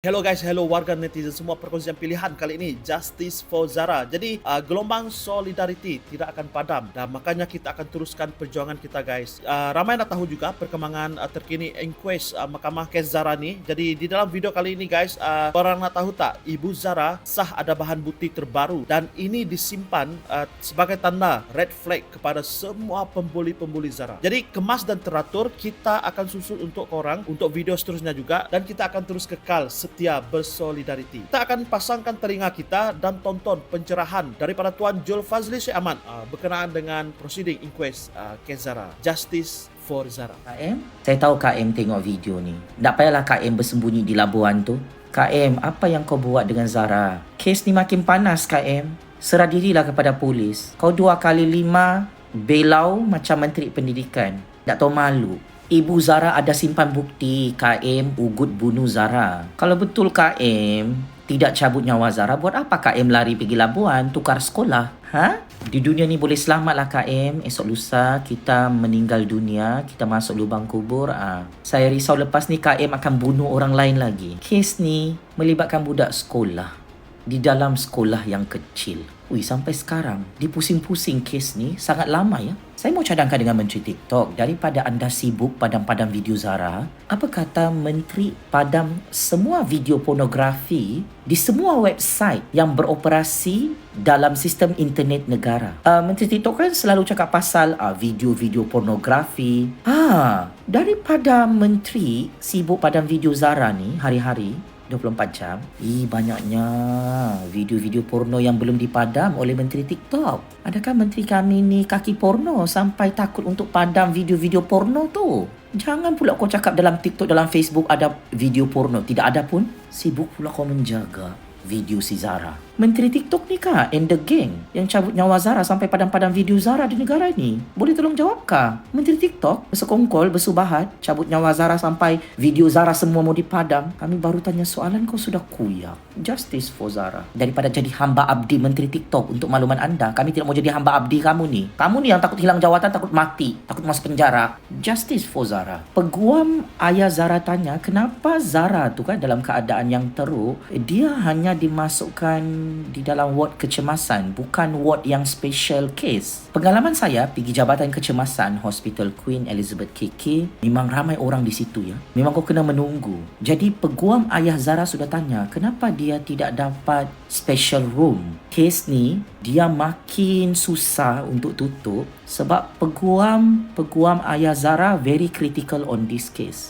Hello guys, hello warga netizen semua perkongsian pilihan kali ini Justice for Zara. Jadi uh, gelombang solidariti tidak akan padam dan makanya kita akan teruskan perjuangan kita guys. Uh, ramai nak tahu juga perkembangan uh, terkini inquest uh, Mahkamah Kes Zara ni. Jadi di dalam video kali ini guys, uh, korang nak tahu tak Ibu Zara sah ada bahan bukti terbaru dan ini disimpan uh, sebagai tanda red flag kepada semua pembuli-pembuli Zara. Jadi kemas dan teratur kita akan susul untuk korang untuk video seterusnya juga dan kita akan terus kekal setia bersolidariti. Kita akan pasangkan telinga kita dan tonton pencerahan daripada Tuan Jul Fazli Syed Ahmad uh, berkenaan dengan proceeding inquest uh, kes Zara. Justice for Zara. KM, saya tahu KM tengok video ni. Tak payahlah KM bersembunyi di labuan tu. KM, apa yang kau buat dengan Zara? Kes ni makin panas, KM. Serah dirilah kepada polis. Kau dua kali lima belau macam Menteri Pendidikan. Tak tahu malu. Ibu Zara ada simpan bukti KM ugut bunuh Zara. Kalau betul KM tidak cabut nyawa Zara, buat apa KM lari pergi Labuan tukar sekolah? Ha? Di dunia ni boleh selamatlah KM. Esok lusa kita meninggal dunia, kita masuk lubang kubur. Ah, saya risau lepas ni KM akan bunuh orang lain lagi. Kes ni melibatkan budak sekolah di dalam sekolah yang kecil. Ui, sampai sekarang dipusing-pusing kes ni sangat lama ya. Saya mau cadangkan dengan Menteri TikTok daripada anda sibuk padam-padam video Zara, apa kata Menteri padam semua video pornografi di semua website yang beroperasi dalam sistem internet negara. Uh, Menteri TikTok kan selalu cakap pasal uh, video-video pornografi. Ha, daripada Menteri sibuk padam video Zara ni hari-hari, 24 jam. Ih, banyaknya video-video porno yang belum dipadam oleh Menteri TikTok. Adakah Menteri kami ni kaki porno sampai takut untuk padam video-video porno tu? Jangan pula kau cakap dalam TikTok, dalam Facebook ada video porno. Tidak ada pun. Sibuk pula kau menjaga video si Zara. Menteri TikTok ni kah and the gang yang cabut nyawa Zara sampai padam-padam video Zara di negara ni? Boleh tolong jawab kah? Menteri TikTok bersekongkol, bersubahat, cabut nyawa Zara sampai video Zara semua mau dipadam. Kami baru tanya soalan kau sudah kuyak. Justice for Zara. Daripada jadi hamba abdi Menteri TikTok untuk makluman anda, kami tidak mau jadi hamba abdi kamu ni. Kamu ni yang takut hilang jawatan, takut mati, takut masuk penjara. Justice for Zara. Peguam ayah Zara tanya, kenapa Zara tu kan dalam keadaan yang teruk, dia hanya dimasukkan di dalam ward kecemasan, bukan ward yang special case. Pengalaman saya pergi Jabatan Kecemasan Hospital Queen Elizabeth KK, memang ramai orang di situ ya. Memang kau kena menunggu. Jadi peguam ayah Zara sudah tanya, kenapa dia tidak dapat special room? Case ni dia makin susah untuk tutup sebab peguam peguam ayah Zara very critical on this case.